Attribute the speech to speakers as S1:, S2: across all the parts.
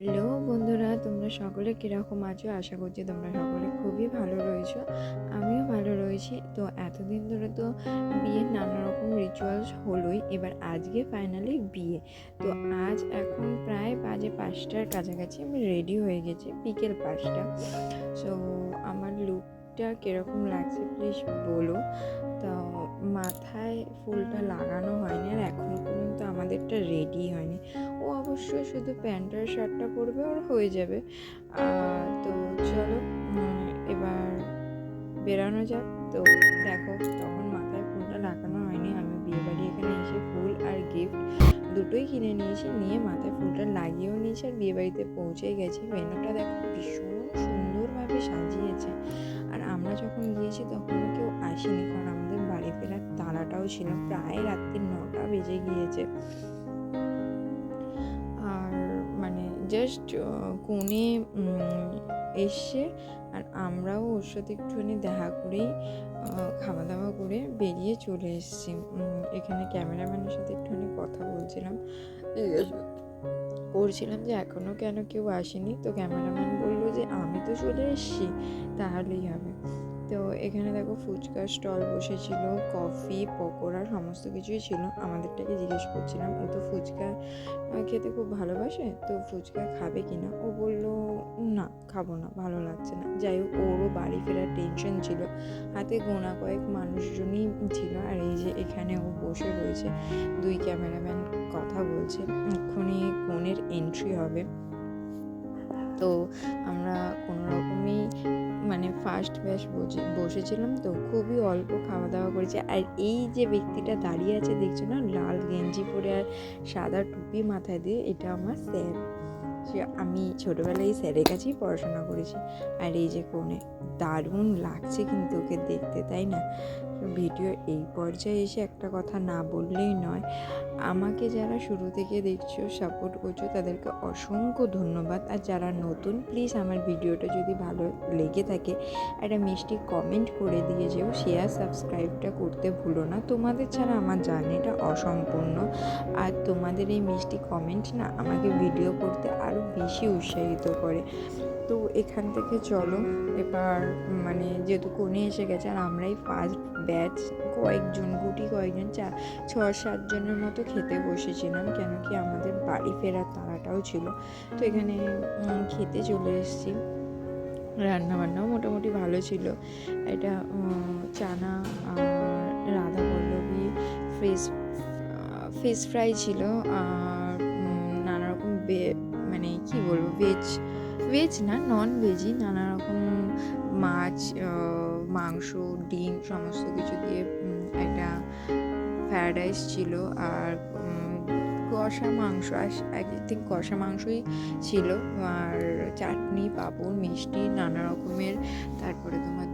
S1: Hello বন্ধুরা, তোমরা সকলে কীরকম আছো? আশা করছি তোমরা সকলে খুবই ভালো রয়েছো। আমিও ভালো রয়েছি। তো এতদিন ধরে তো বিয়ের নানা রকম রিচুয়ালস হলোই। এবার আজকে ফাইনালি বিয়ে। তো আজ এখন প্রায় বাজে পাঁচটার কাছাকাছি আমি রেডি হয়ে গেছি বিকেল পাঁচটা। সো আমার লুকটা কীরকম লাগছে প্লিজ বলো। তো মাথায় ফুলটা লাগানো হয়নি আর এখনও পর্যন্ত আমাদেরটা রেডি হয়নি। ও অবশ্যই শুধু প্যান্ট আর শার্টটা পরবে ওর হয়ে যাবে। তো চলো এবার বেরানো যাক। তো দেখো, তখন মাথায় ফুলটা লাগানো হয়নি। আমি বিয়ে বাড়ি এখানে এসে ফুল আর গিফট দুটোই কিনে নিয়েছি, নিয়ে মাথায় ফুলটা লাগিয়েও নিয়েছি আর বিয়ে বাড়িতে পৌঁছে গেছি। ভেনুটা দেখো, ভীষণ সুন্দরভাবে সাজিয়েছে। আর আমরা যখন গিয়েছি তখন কেউ আসেনি, কারণ আমাদের বাড়ি ফেরার তাড়াটাও ছিল। প্রায় রাত্রি নটা বেজে গিয়েছে। জাস্ট কোণে উম, এসছে আর আমরাও ওর সাথে একটুখানি দেখা করেই খাওয়া দাওয়া করে বেরিয়ে চলে এসেছি। এখানে ক্যামেরাম্যানের সাথে একটুখানি কথা বলছিলাম। করছিলাম যে এখনও কেন কেউ আসেনি? তো ক্যামেরাম্যান বলল যে আমি তো চলে এসেছি তাহলেই হবে। তো এখানে দেখো ফুচকার স্টল বসেছিল, কফি, পকোড়া, সমস্ত কিছুই ছিল। আমাদেরটাকে জিজ্ঞেস করছিলাম, ও তো ফুচকা খেতে খুব ভালোবাসে? তো ফুচকা খাবে কি না? ও বলল, না, খাব না, ভালো লাগছে না। যাই হোক, ওরও বাড়ি ফেরার টেনশন ছিল। হাতে গোনা কয়েক মানুষজনই ছিল আর এই যে এখানে ও বসে রয়েছে, দুই ক্যামেরাম্যান কথা বলছে। এক্ষুনি কোণের এন্ট্রি হবে। তো আমরা কোনো রকমই মানে ফার্স্ট ব্যাস বসে, বসেছিলাম তো খুবই অল্প খাওয়া দাওয়া করেছি। আর এই যে ব্যক্তিটা দাঁড়িয়ে আছে দেখছ না, লাল গেঞ্জি পরে আর সাদা টুপি মাথায় দিয়ে, এটা আমার স্যার। সে আমি ছোটোবেলায় স্যারের কাছেই পড়াশোনা করেছি। আর এই যে কোণে দারুণ লাগছে কিন্তু ওকে দেখতে, তাই না? ভিডিও এই পর্যায়ে এসে একটা কথা না বললেই নয়। আমাকে যারা শুরু থেকে দেখছ সাপোর্ট করছ, তাদেরকে অসংখ্য ধন্যবাদ। আর যারা নতুন প্লিজ আমার ভিডিওটা যদি ভালো লেগে থাকে, একটা মিষ্টি কমেন্ট করে দিয়ে যেও। শেয়ার সাবস্ক্রাইবটা করতে ভুলো না। তোমাদের ছাড়া আমার জার্নিটা অসম্পূর্ণ। আর তোমাদের এই মিষ্টি কমেন্ট না আমাকে ভিডিও করতে আরও বেশি উৎসাহিত করে। তো এখান থেকে চলো। এবার মানে যেহেতু কোণে এসে গেছে, আর আমরাই ফার্স্ট ব্যাচ কয়েকজন, গুটি কয়েকজন, চা ছ সাতজনের মতো খেতে বসেছিলাম, কেন কি আমাদের বাড়ি ফেরার তাড়াটাও ছিল। তো এখানে খেতে চলে এসেছি। রান্নাবান্নাও মোটামুটি ভালো ছিল। এটা চানা আর রাধা পল্লবী ফিস ফিশ ফ্রাই ছিল আর নানা রকম মানে কি বলব ভেজ ভেজ না নন ভেজই নানা রকম মাছ মাংস, ডিম সমস্ত কিছু দিয়ে একটা ফ্রায়েড রাইস ছিল আর কষা মাংস আই থিঙ্ক কষা মাংসই ছিল আর চাটনি, পাঁপড়, মিষ্টি, নানা রকমের, তারপরে তোমার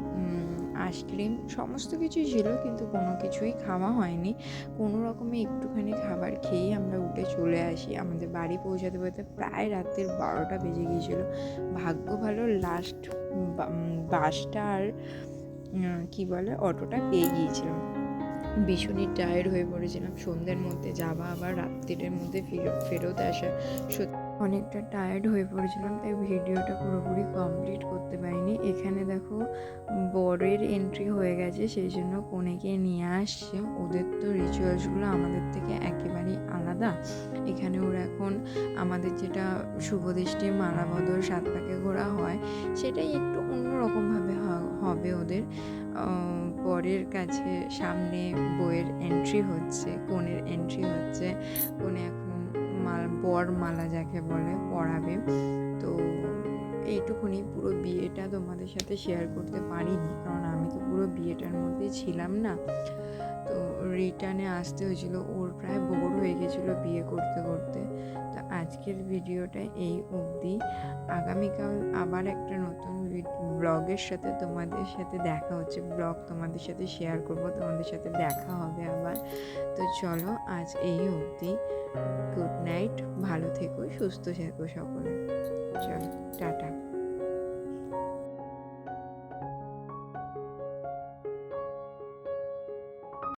S1: আইসক্রিম সমস্ত কিছুই ছিল কিন্তু কোনো কিছুই খাওয়া হয়নি। কোনো রকমে একটুখানি খাবার খেয়েই আমরা উঠে চলে আসি। আমাদের বাড়ি পৌঁছাতে পৌঁছাতে প্রায় রাতের বারোটা বেজে গিয়েছিল। ভাগ্য ভালো লাস্ট বাসটা আর কি বলে, অটোটা পেয়ে গিয়েছিলাম। ভীষণই টায়ার্ড হয়ে পড়েছিলাম। সন্ধ্যের মধ্যে যাওয়া আবার রাত্রিটার মধ্যে ফেরত ফেরত আসা সত্যি অনেকটা টায়ার্ড হয়ে পড়েছিলাম, তাই ভিডিওটা পুরোপুরি কমপ্লিট করতে পারিনি। এখানে দেখো বরের এন্ট্রি হয়ে গেছে, সেই জন্য কনেকে নিয়ে আসছে। ওদের তো রিচুয়ালসগুলো আমাদের থেকে একেবারেই আলাদা। এখানে ওরা এখন আমাদের যেটা শুভদৃষ্টি মালা বদল সাত পাকে ঘোরা হয়, সেটাই একটু অন্যরকমভাবে হবে ওদের। বরের কাছে সামনে বইয়ের এন্ট্রি হচ্ছে, কনের এন্ট্রি হচ্ছে। কনে এখন মাল বর মালা যাকে বলে পড়াবে তো এইটুকুনি পুরো বিয়েটা তোমাদের সাথে শেয়ার করতে পারিনি, কারণ আমি তো পুরো বিয়েটার মধ্যে ছিলাম না। তো রিটার্নে আসতে হয়েছিল। ওর প্রায় বোর হয়ে গেছিল বিয়ে করতে করতে। তো আজকের ভিডিওটা এই অবধি। আগামীকাল আবার একটা নতুন ব্লগের সাথে তোমাদের সাথে দেখা হচ্ছে। ব্লগ তোমাদের সাথে শেয়ার করব, তোমাদের সাথে দেখা হবে আবার। তো চলো আজ এই অবধি। গুড নাইট, ভালো থেকো, সুস্থ থেকো সকলে। চলো, টাটা।